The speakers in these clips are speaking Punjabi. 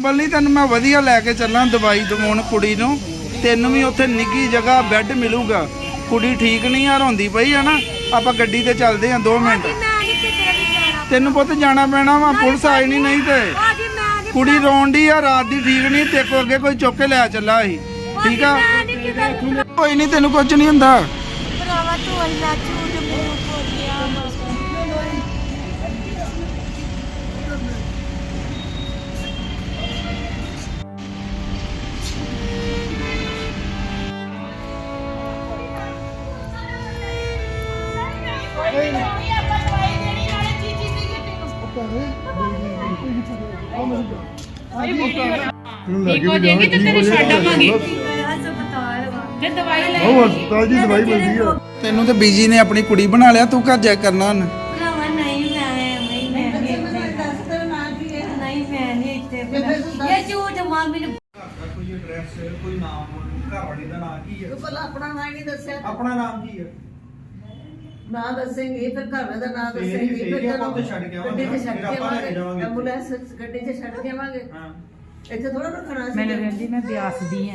ਬੱਲੀ ਤੈਨੂੰ ਮੈਂ ਵਧੀਆ ਲੈ ਕੇ ਚੱਲਾਂ ਦਵਾਈ ਦਵਾਉਣ ਕੁੜੀ ਨੂੰ। ਤੈਨੂੰ ਵੀ ਉੱਥੇ ਨਿੱਗੀ ਜਗ੍ਹਾ ਬੈੱਡ ਮਿਲੂਗਾ। ਕੁੜੀ ਠੀਕ ਨਹੀਂ ਆ ਰੋਂਦੀ ਪਈ ਆ ਨਾ। ਆਪਾਂ ਗੱਡੀ ਤੇ ਚੱਲਦੇ ਆ 2 ਮਿੰਟ। ਤੈਨੂੰ ਪੁੱਤ ਜਾਣਾ ਪੈਣਾ ਵਾ ਪੁਲਿਸ ਆਈ ਨਹੀਂ ਨਹੀਂ ਤੇ। ਕੁੜੀ ਰੋਣ ਦੀ ਆ ਰਾਤ ਦੀ ਠੀਕ ਨਹੀਂ ਤੇ ਕੋ ਅੱਗੇ ਕੋਈ ਚੁੱਕ ਕੇ ਲੈ ਚੱਲਾ ਸੀ। ਠੀਕ ਆ? ਕੋਈ ਨਹੀਂ ਤੈਨੂੰ ਕੁਝ ਨਹੀਂ ਹੁੰਦਾ। ਭਰਾਵਾ ਤੂੰ ਅੱਲਾ ਝੂਠ ਠੀਕ ਹੋ ਜਾਏਗੀ ਤੇ ਤੈਨੂੰ ਛੱਡ ਆਵਾਂਗੇ। ਤੇ ਦਵਾਈ ਲੈ ਉਹ ਹਸਪਤਾਲ ਦੀ ਦਵਾਈ ਮਿਲਦੀ ਆ। ਤੈਨੂੰ ਤੇ ਬੀਜੀ ਨੇ ਆਪਣੀ ਕੁੜੀ ਬਣਾ ਲਿਆ ਤੂੰ ਘਰ ਜਾ ਕੇ ਕਰਨਾ ਹੁਣ। ਭਰਾਵਾ ਨਹੀਂ ਮੈਂ ਨਹੀਂ ਮੈਂ ਨਹੀਂ ਮੈਂ ਨਹੀਂ ਇੱਥੇ ਇਹ ਝੂਠ ਮਾਂ ਮੈਨੂੰ ਕੋਈ ਐਡਰੈਸ ਕੋਈ ਨਾਮ ਘਰ ਵਾਲੇ ਦਾ ਨਾਮ ਕੀ ਹੈ ਤੂੰ ਪਹਿਲਾਂ ਆਪਣਾ ਨਾਂ ਨਹੀਂ ਦੱਸਿਆ? ਆਪਣਾ ਨਾਮ ਕੀ ਹੈ ਨਾਂ ਦੱਸੇਂਗੇ ਫਿਰ ਘਰ ਦਾ ਨਾਂ ਫੇਰ ਹੀ- ਦੱਸੇਂਗੇ ਫੇਰ ਹੀ ਆਪਾਂ ਉੱਥੇ ਛੱਡ ਕੇ ਆਵਾਂਗੇ ਗੱਡੀ 'ਚ ਛੱਡ ਫਿਰ ਕੇ ਆਪਾਂ ਲੈ ਕੇ ਆਵਾਂਗੇ ਜਾਵਾਂਗੇ। ਐਂਬੂਲੈਂਸ ਗੱਡੀ 'ਚ ਛੱਡ ਕੇ ਆਵਾਂਗੇ। ਹਾਂ। ਇੱਥੇ ਥੋੜਾ ਰੱਖਣਾ ਸੀ। ਮੈਨੂੰ ਰਹਿੰਦੀ ਮੈਂ ਬਿਆਸ ਦੀ ਆ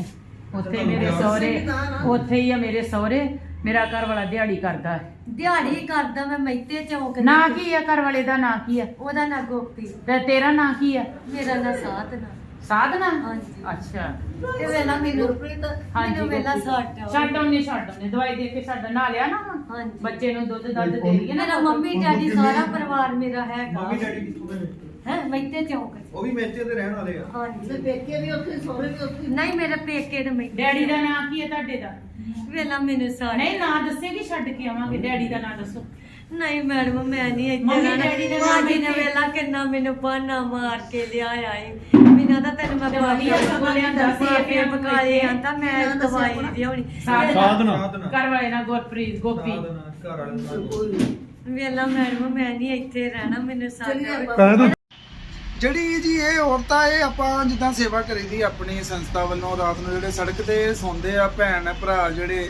ਉੱਥੇ ਮੇਰੇ ਬਿਆਸ। ਸਹੁਰੇ ਨਾ, ਨਾ। ਉੱਥੇ ਹੀ ਆ ਮੇਰੇ ਸਹੁਰੇ। ਮੇਰਾ ਘਰ ਵਾਲਾ ਦਿਹਾੜੀ ਕਰਦਾ ਹੈ। ਦਿਹਾੜੀ ਕਰਦਾ ਮੈਂ ਮੈਤੇ ਚੌਂਕ ਨਾਂ ਕੀ ਆ ਘਰ ਵਾਲੇ ਦਾ ਨਾਂ ਕੀ ਆ? ਉਹਦਾ ਨਾਂ ਗੋਪੀ। ਤੇ ਤੇਰਾ ਨਾਂ ਕੀ ਆ? ਮੇਰਾ ਨਾਂ ਸਾਧ ਨਾ। ਸਾਧਨਾ? ਹਾਂਜੀ। ਅੱਛਾ। ਤੇ ਵੇਲਾ ਮੈਨੂੰ ਹਾਂਜੀ ਮੈਨੂੰ ਵੇਲਾ। ਸੱਟ ਛੱਡ ਉਹਨੇ ਛੱਡ ਉਹਨੇ ਦਵਾਈ ਦੇ ਕੇ ਛੱਡ ਨਾ ਲਿਆ ਨਾ ਹੁਣ? ਹਾਂਜੀ। ਬੱਚੇ ਨੂੰ ਦੁੱਧ ਦੱਧ ਦੇ ਰਹੀ ਹੈ ਮੇਰਾ ਨਾ ਮੰਮੀ ਡੈਡੀ ਸਾਰਾ ਪਰਿਵਾਰ ਮੇਰਾ ਹੈਗਾ। ਮੰਮੀ ਡੈਡੀ ਕਿੱਥੋਂ ਦੇ ਨੇ? ਹੈ ਮੈਤੇ ਚੌਂਕ ਉਹ ਵੀ ਮੇਚੇ ਦੇ ਰਹਿਣ ਵਾਲੇ ਆ। ਤੇ ਹਾਂਜੀ ਪੇਕੇ ਵੀ ਉੱਥੇ ਸੋਹਰੇ ਵੀ ਉੱਥੇ? ਨਹੀਂ ਮੇਰੇ ਪੇਕੇ ਤੇ ਮੈਤੇ ਡੈਡੀ ਦਾ ਨਾਂ ਕੀ ਹੈ ਤੁਹਾਡੇ ਦਾ? ਵੇਲਾ ਮੈਨੂੰ ਨਹੀਂ ਨਾਂ ਦੱਸੇਗੀ ਛੱਡ ਕੇ ਆਵਾਂਗੇ। ਡੈਡੀ ਦਾ ਨਾਂ ਦੱਸੋ। ਨਹੀਂ ਮੈਡਮ ਮੈਂ ਨਹੀਂ ਇੱਥੇ ਮੰਮੀ ਰਹਿਣਾ। ਡੈਡੀ ਦੇ ਨਾਲ ਭਾਜੀ ਨੇ ਇੱਥੇ- ਵੇਲਾ ਕਿੰਨਾ ਮੈਨੂੰ ਬਾਨਾ ਮਾਰ ਕੇ ਲਿਆਇਆ ਏ। ਬਿਨਾਂ ਤਾਂ ਤੈਨੂੰ ਮੈਂ ਤੇ ਬਾਨੀ ਵਧੀਆ ਸਗੋਂ ਲਿਆਂਦਾ ਸੀ ਕੇ ਪਕਾਏ ਆਂਦਾ ਮੈਂ ਇਹਨਾਂ ਦਾ ਦਵਾਈ। ਲਿਆਉਣੀ। ਸਾਧਨਾ। ਸਾਧਨਾ। ਘਰ ਵਾਲੇ ਨਾਲ ਗੁਰਪ੍ਰੀਤ ਗੋਪੀ। ਘਰ ਵਾਲੇ ਨਹੀਂ ਵੇਲਾ ਮੈਡਮ ਮੈਂ ਨਹੀਂ ਇੱਥੇ ਰਹਿਣਾ। ਮੈਨੂੰ ਸਾਡਾ। ਕਹਿ ਦੋ। ਜਿਹੜੀ ਜੀ ਇਹ ਔਰਤਾਂ ਇਹ ਆਪਾਂ ਜਿੱਦਾਂ ਸੇਵਾ ਕਰੀਦੀ ਆਪਣੀ ਸੰਸਥਾ ਵੱਲੋਂ ਰਾਤ ਨੂੰ ਜਿਹੜੇ ਸੜਕ ਤੇ ਸੌਂਦੇ ਆ ਭੈਣ ਭਰਾ ਜਿਹੜੇ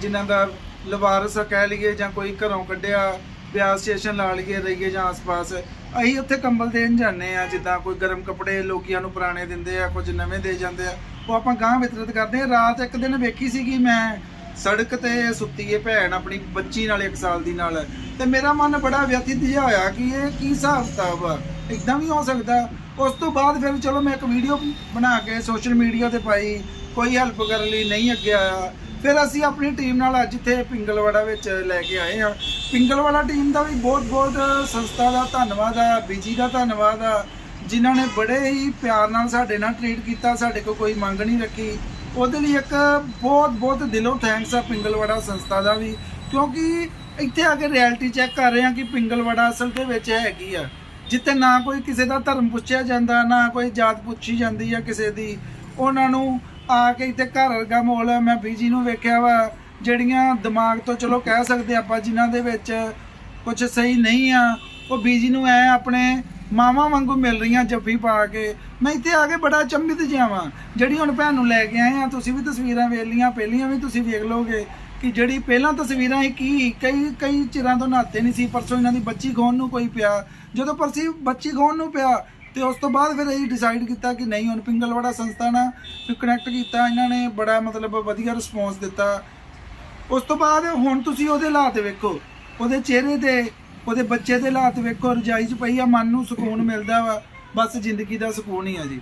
ਜਿਨ੍ਹਾਂ ਦਾ ਲਵਾਰਸ ਕਹਿ ਲਈਏ ਜਾਂ ਕੋਈ ਘਰੋਂ ਕੱਢਿਆ ਬਿਆਸ ਸਟੇਸ਼ਨ ਲਾ ਲਈਏ, ਰਹੀਏ ਜਾਂ ਆਸ-ਪਾਸ, ਅਸੀਂ ਉੱਥੇ ਕੰਬਲ ਦੇਣ ਜਾਂਦੇ ਆ ਜਿੱਦਾਂ ਕੋਈ ਗਰਮ ਕੱਪੜੇ ਲੋਕੀਆਂ ਨੂੰ ਪੁਰਾਣੇ ਦਿੰਦੇ ਆ, ਕੁਝ ਨਵੇਂ ਦੇ ਜਾਂਦੇ ਆ, ਉਹ ਆਪਾਂ ਗਾਂ ਵਿਤਰਤ ਕਰਦੇ ਆ ਰਾਤ ਇੱਕ ਦਿਨ ਵੇਖੀ ਸੀਗੀ ਮੈਂ, ਸੜਕ ਤੇ ਸੁੱਤੀ ਏ ਭੈਣ ਆਪਣੀ ਬੱਚੀ ਨਾਲ 1 ਸਾਲ ਦੀ ਨਾਲ, ਤੇ ਮੇਰਾ ਮਨ ਬੜਾ ਵਿਅਥਿਤ ਜਿਹਾ ਹੋਇਆ ਕਿ ਇਹ ਕੀ ਹਿਸਾਬ ਕਿਤਾਬ ਆ ਇਦਾਂ ਵੀ ਹੋ ਸਕਦਾ। ਉਸ ਤੋਂ ਬਾਅਦ ਫਿਰ ਚਲੋ ਮੈਂ ਇੱਕ ਵੀਡੀਓ ਬਣਾ ਕੇ ਸੋਸ਼ਲ ਮੀਡੀਆ ਤੇ ਪਾਈ, ਕੋਈ ਹੈਲਪ ਕਰਨ ਲਈ ਨਹੀਂ ਅੱਗੇ ਆਇਆ। ਫਿਰ ਅਸੀਂ ਆਪਣੀ ਟੀਮ ਨਾਲ ਅੱਜ ਇੱਥੇ ਪਿੰਗਲਵਾੜਾ ਵਿੱਚ ਲੈ ਕੇ ਆਏ ਹਾਂ। ਪਿੰਗਲਵਾੜਾ ਟੀਮ ਦਾ ਵੀ ਬਹੁਤ ਬਹੁਤ ਸੰਸਥਾ ਦਾ ਧੰਨਵਾਦ ਆ, ਬੀਜੀ ਦਾ ਧੰਨਵਾਦ ਆ, ਜਿਨ੍ਹਾਂ ਨੇ ਬੜੇ ਹੀ ਪਿਆਰ ਨਾਲ ਸਾਡੇ ਨਾਲ ਟਰੀਟ ਕੀਤਾ, ਸਾਡੇ ਕੋਲ ਕੋਈ ਮੰਗ ਨਹੀਂ ਰੱਖੀ। ਉਹਦੇ ਲਈ ਇੱਕ ਬਹੁਤ ਬਹੁਤ ਦਿਲੋਂ ਥੈਂਕਸ ਆ ਪਿੰਗਲਵਾੜਾ ਸੰਸਥਾ ਦਾ ਵੀ, ਕਿਉਂਕਿ ਇੱਥੇ ਆ ਕੇ ਰਿਐਲਿਟੀ ਚੈੱਕ ਕਰ ਰਹੇ ਹਾਂ ਕਿ ਪਿੰਗਲਵਾੜਾ ਅਸਲ ਦੇ ਵਿੱਚ ਹੈਗੀ ਆ। ਜਿੱਥੇ ਨਾ ਕੋਈ ਕਿਸੇ ਦਾ ਧਰਮ ਪੁੱਛਿਆ ਜਾਂਦਾ, ਨਾ ਕੋਈ ਜਾਤ ਪੁੱਛੀ ਜਾਂਦੀ ਆ ਕਿਸੇ ਦੀ, ਉਹਨਾਂ ਨੂੰ ਆ ਕੇ ਇੱਥੇ ਘਰ ਵਰਗਾ ਮਾਹੌਲ ਮੈਂ ਬੀਜੀ ਨੂੰ ਵੇਖਿਆ ਵਾ, ਜਿਹੜੀਆਂ ਦਿਮਾਗ ਤੋਂ ਚਲੋ ਕਹਿ ਸਕਦੇ ਆਪਾਂ ਜਿਨ੍ਹਾਂ ਦੇ ਵਿੱਚ ਕੁਝ ਸਹੀ ਨਹੀਂ ਆ, ਉਹ ਬੀਜੀ ਨੂੰ ਐ ਆਪਣੇ ਮਾਵਾਂ ਵਾਂਗੂ ਮਿਲ ਰਹੀਆਂ ਜੱਫੀ ਪਾ ਕੇ। ਮੈਂ ਇੱਥੇ ਆ ਕੇ ਬੜਾ ਚੰਬਿਤ ਜਿਹਾ ਵਾਂ, ਜਿਹੜੀ ਹੁਣ ਭੈਣ ਨੂੰ ਲੈ ਕੇ ਆਏ ਆ, ਤੁਸੀਂ ਵੀ ਤਸਵੀਰਾਂ ਵੇਖ ਲੀਆਂ ਪਹਿਲੀਆਂ ਵੀ ਤੁਸੀਂ ਵੇਖ ਲਓਗੇ ਕਿ ਜਿਹੜੀ ਪਹਿਲਾਂ ਤਸਵੀਰਾਂ ਸੀ ਕੀ, ਕਈ ਕਈ ਚਿਰਾਂ ਤੋਂ ਨਹਾਤੇ ਨਹੀਂ ਸੀ, ਪਰਸੋਂ ਇਹਨਾਂ ਦੀ ਬੱਚੀ ਖੋਣ ਨੂੰ ਕੋਈ ਪਿਆ। ਜਦੋਂ ਪਰਸੀ ਬੱਚੀ ਖੋਣ ਨੂੰ ਪਿਆ ਤੇ ਉਸ ਤੋਂ ਬਾਅਦ ਫਿਰ ਇਹ ਡਿਸਾਈਡ ਕੀਤਾ ਕਿ ਨਹੀਂ ਹੁਣ ਪਿੰਗਲਵਾੜਾ ਸੰਸਥਾ ਨਾਲ ਕਨੈਕਟ ਕੀਤਾ ਇਹਨਾਂ ਨੇ ਬੜਾ ਮਤਲਬ ਵਧੀਆ ਰਿਸਪੌਂਸ ਦਿੱਤਾ। ਉਸ ਤੋਂ ਬਾਅਦ ਹੁਣ ਤੁਸੀਂ ਉਹਦੇ ਹਾਲਾਤ ਵੇਖੋ ਉਹਦੇ ਚਿਹਰੇ ਤੇ ਉਹਦੇ ਬੱਚੇ ਦੇ ਹਾਲਾਤ ਵੇਖੋ ਰਜਾਈ 'ਚ ਪਈ ਆ ਮਨ ਨੂੰ ਸਕੂਨ ਮਿਲਦਾ ਵਾ ਬਸ ਜ਼ਿੰਦਗੀ ਦਾ ਸਕੂਨ ਹੀ ਆ ਜੀ।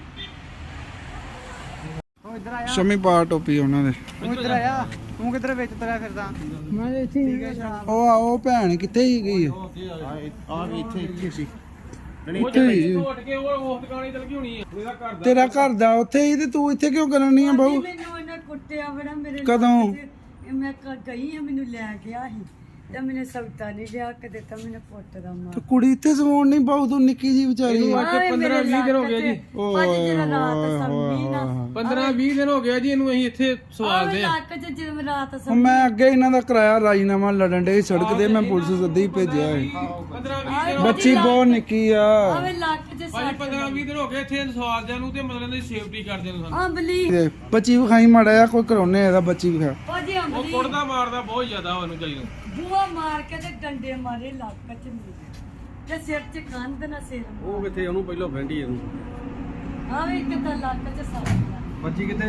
ਸ਼ਮੀ ਪਾ ਟੋਪੀ ਉਹਨਾਂ ਦੇ। ਇੱਧਰ ਆਇਆ। ਤੂੰ ਕਿੱਧਰ ਵਿੱਚ ਤਰਿਆ ਫਿਰਦਾ? ਮੈਂ ਇੱਥੇ ਉਹ ਆ ਉਹ ਭੈਣ ਕਿੱਥੇ ਹੀ ਗਈ ਆ? ਆ ਵੀ ਇੱਥੇ ਇੱਥੇ ਸੀ। ਇੱਥੇ ਹੀ। ਤੇਰਾ ਘਰ ਦਾ ਉੱਥੇ ਹੀ ਤੇ ਤੂੰ ਇੱਥੇ ਕਿਉਂ ਕਰਨੀ ਆ ਬਹੂ ਮੈਨੂੰ ਇਹਨੇ ਕੁੱਟਿਆ ਬੜਾ ਮੇਰੇ ਕਦੋਂ? ਤੇ ਮੈਂ ਕ- ਗਈ ਆ ਮੈਨੂੰ ਲੈ ਗਿਆ ਸੀ। ਤੇ ਮੈਨੂੰ ਸੌਦਾ ਨਹੀਂ ਲਿਆ ਕੇ ਦਿੱਤਾ ਮੈਨੂੰ ਪੁੱਤ ਦਾ ਮਾਰ ਤੇ ਕੁੜੀ ਇੱਥੇ ਸਵਾਉਣ ਨਹੀਂ ਬਹੂ ਤੂੰ ਨਿੱਕੀ ਜੀ ਵਿਚਾਰੀ। ਆ। 15 20 ਦਿਨ ਹੋ ਗਏ ਜੀ। ਭਾਜੀ ਜਿਹੜਾ ਰਾਤ ਸੰਮੀ ਨਾ 15 20 ਦਿਨ ਹੋ ਗਿਆ ਜੀ ਇਹਨੂੰ ਅਸੀਂ ਇੱਥੇ ਸਵਾਲਦੇ ਆ ਲੱਕ ਚ ਜਦੋਂ ਰਾਤ ਹੁਣ ਮੈਂ ਅੱਗੇ ਇਹਨਾਂ ਦਾ ਕਰਾਇਆ ਰਾਜੀਨਾਮਾ ਲੜਨ ਦੇ ਸੜਕ ਤੇ ਮੈਂ ਪੁਲਿਸ ਸੱਦੀ ਭੇਜਿਆ ਹੈ 15 20 ਬੱਚੀ ਬਹੁਤ ਨਿੱਕੀ ਆ। ਆਵੇ ਲੱਕ ਚ ਭਾਜੀ ਸੱਟ 15 20 ਦਿਨ ਹੋ ਗਏ ਇੱਥੇ ਸਵਾਲਦਿਆਂ ਨੂੰ ਤੇ ਮਤਲਬ ਦੀ ਸੇਫਟੀ ਕਰਦੇ ਨੂੰ ਸਾਨੂੰ। ਅੰਬਲੀ ਤੇ ਬੱਚੀ ਵਿਖਾਈ ਮਾੜਾ ਆ ਕੋਈ ਕਰਾਉਨੇ ਇਹਦਾ ਬੱਚੀ ਵਿਖਾ। ਉਹ ਅੰਬਲੀ ਕੁੱਟਦਾ ਮਾਰਦਾ ਬਹੁਤ ਜ਼ਿਆਦਾ ਉਹਨੂੰ ਚਾਹੀਦਾ ਬੂਆ ਮਾਰ ਕੇ ਤੇ ਡੰਡੇ ਮਾਰੇ ਲੱਕ ਚ ਮੇਰੇ। ਤੇ ਸਿਰ ਚ ਕੰਧ ਨਾ ਸਿਰ ਉਹ ਕਿੱਥੇ ਉਹਨੂੰ ਪਹਿਲਾਂ ਫੈਂਡੀ ਇਹਨੂੰ ਆ ਵੀ ਕਿਤਾ ਲੱਕ ਚ ਸੱਟ ਲੱਗ। ਬੱਚੀ ਕਿੱਥੇ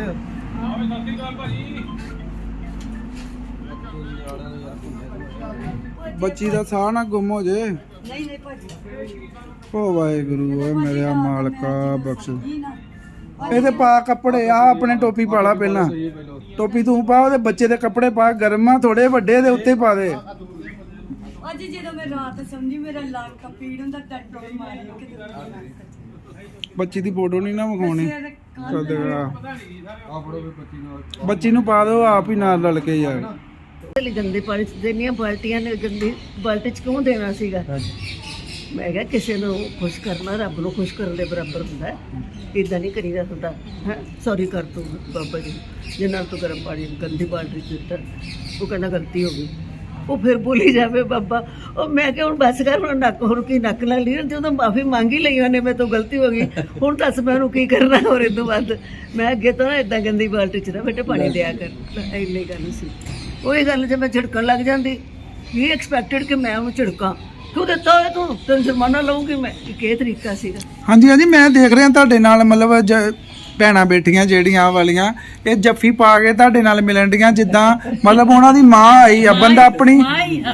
ਬੱਚੀ ਦਾ ਸਾਹ ਨਾ ਗੁੰਮ ਹੋ ਜੇ। ਨਹੀਂ ਨਹੀਂ ਭਾਜੀ। ਓ ਵਾਹਿਗੁਰੂ ਓਏ ਮੇਰੇ ਮਾਲਕਾ ਬਖਸ਼। ਇਹਦੇ ਪਾ ਕੱਪੜੇ ਆ ਆਪਣੇ ਟੋਪੀ ਪਾ ਲਾ ਪਹਿਲਾਂ। ਟੋਪੀ ਤੂੰ ਪਾ ਉਹਦੇ ਬੱਚੇ ਦੇ ਕੱਪੜੇ ਪਾ ਗਰਮਾ ਥੋੜੇ ਵੱਡੇ ਦੇ ਉੱਤੇ ਪਾ ਦੇ। ਅੱਜ ਜਦੋਂ ਮੈਂ ਰਾਤ ਸਮਝੀ ਮੇਰਾ ਲੱਕ ਪੀੜ ਹੁੰਦਾ ਟੱਟੋ ਮਾਰੀ ਕਿਤੇ। ਬੱਚੀ ਦੀ ਫੋਟੋ ਨਹੀਂ ਨਾ ਵਿਖਾਉਣੀ। ਬੱਚੀ ਨੂੰ ਪਾ ਦਿਓ ਆਪ ਹੀ ਨਾਲ ਲੜ ਕੇ ਯਾਰ ਲਈ ਗੰਦੇ ਪਾਣੀ ਚ ਦੇਣੀਆਂ ਬਾਲਟੀਆਂ ਨੇ ਗੰਦੀ ਬਾਲਟੀ ਚ ਕਿਉਂ ਦੇਣਾ ਸੀਗਾ? ਮੈਂ ਕਿਹਾ ਕਿਸੇ ਨੂੰ ਖੁਸ਼ ਕਰਨਾ ਰੱਬ ਨੂੰ ਖੁਸ਼ ਕਰਨ ਦੇ ਬਰਾਬਰ ਹੁੰਦਾ ਹੈ। ਇਦਾਂ ਨਹੀਂ ਕਰੀਦਾ ਹੁੰਦਾ ਹੈ? ਸੌਰੀ ਕਰ ਤੂੰ ਬਾਬਾ ਜੀ। ਜੇ ਨਾਲ ਤੂੰ ਗਰਮ ਪਾਣੀ ਗੰਦੀ ਬਾਲਟੀ ਚ ਦਿੱਤਾ ਉਹ ਕਹਿੰਦਾ ਗਲਤੀ ਹੋ ਗਈ। ਉਹ ਫਿਰ ਬੋਲੀ ਜਾਵੇ ਬਾਬਾ। ਉਹ ਮੈਂ ਕਿਹਾ, ਹੁਣ ਬਸ ਕਰ, ਹੁਣ ਨੱਕ ਹੋਰ ਕੀ ਨੱਕ ਨਾਲ ਲਈ ਤੇ ਮਾਫੀ ਮੰਗੀ ਲਈ ਉਹਨੇ, ਮੇਰੇ ਤੋਂ ਗਲਤੀ ਹੋ ਗਈ। ਹੁਣ ਦੱਸ ਮੈਂ ਉਹਨੂੰ ਕੀ ਕਰਨਾ ਹੋਰ ਇਹ ਬਾਅਦ? ਮੈਂ ਅੱਗੇ ਤੋਂ ਨਾ ਇਦਾਂ ਗੰਦੀ ਬਾਲਟੀ ਚ ਨਾ ਬੇਟੇ ਪਾਣੀ ਦਿਆ ਕਰ। ਤਾਂ ਇੰਨੀ ਗੱਲ ਸੀ। ਉਹੀ ਗੱਲ ਜੇ ਮੈਂ ਝਿੜਕਣ ਲੱਗ ਜਾਂਦੀ, ਇਹ ਐਕਸਪੈਕਟਡ ਕਿ ਮੈਂ ਉਹਨੂੰ ਝਿੜਕਾਂ। ਕਿਉਂ ਦਿੱਤਾ ਹੋਇਆ ਤੂੰ? ਤੈਨੂੰ ਜੁਰਮਾਨਾ ਲਊਂਗੀ ਮੈਂ। ਇਹ ਤਰੀਕਾ ਸੀਗਾ। ਹਾਂਜੀ ਹਾਂਜੀ, ਮੈਂ ਦੇਖ ਰਿਹਾ ਤੁਹਾਡੇ ਨਾਲ, ਮਤਲਬ ਭੈਣਾਂ ਬੇਟੀਆਂ ਜਿਹੜੀਆਂ ਆਹ ਵਾਲੀਆਂ ਇਹ ਜੱਫੀ ਪਾ ਕੇ ਤੁਹਾਡੇ ਨਾਲ ਮਿਲਣ ਡੀਆਂ ਜਿੱਦਾਂ ਮਤਲਬ ਉਹਨਾਂ ਦੀ ਮਾਂ ਆਈ ਆ ਬੰਦਾ ਆਪਣੀ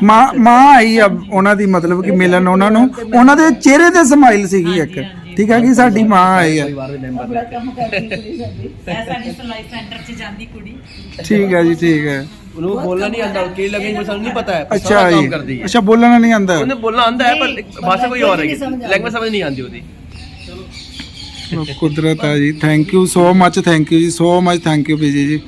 ਮਾਂ ਮਾਂ ਆਈ ਆ ਉਹਨਾਂ ਦੀ ਮਤਲਬ ਕਿ ਮਿਲਣ ਉਹਨਾਂ ਨੂੰ ਉਹਨਾਂ ਦੇ ਚਿਹਰੇ ਤੇ ਸਮਾਈਲ ਸੀਗੀ ਇੱਕ। ਠੀਕ ਹੈ ਕਿ ਸਾਡੀ ਮਾਂ ਆਈ ਆ। ਆਪਣਾ ਕੰਮ ਕਰਦੀ ਕੁੜੀ ਸਾਡੀ। ਸਾਡੀ ਸਲਾਈ ਸੈਂਟਰ 'ਚ ਜਾਂਦੀ ਕੁੜੀ। ਠੀਕ ਹੈ ਜੀ ਠੀਕ ਹੈ ਉਹਨੂੰ ਬੋਲਣਾ ਨਹੀਂ ਆਉਂਦਾ ਕੀ ਲੱਗੇ ਸਾਨੂੰ ਨਹੀਂ ਪਤਾ ਹੈ ਪਰ ਅੱਛਾ ਸਾਰਾ ਕੰਮ ਜੀ। ਕਰਦੀ ਹੈ। ਅੱਛਾ ਬੋਲਣਾ ਨਹੀਂ ਆਂਦਾ ਉਹਨੇ ਬੋਲਣਾ ਆਉਂਦਾ ਹੈ ਪਰ ਭਾਸ਼ਾ ਕੋਈ ਹੋਰ ਹੈ ਲੈਂਗੁਏਜ ਸਮਝ ਨਹੀਂ ਆਉਂਦੀ ਉਹਦੀ। ਕੁਦਰਤ ਆ ਜੀ। Thank you so much thank you ਜੀ so much thank you Vijay ji.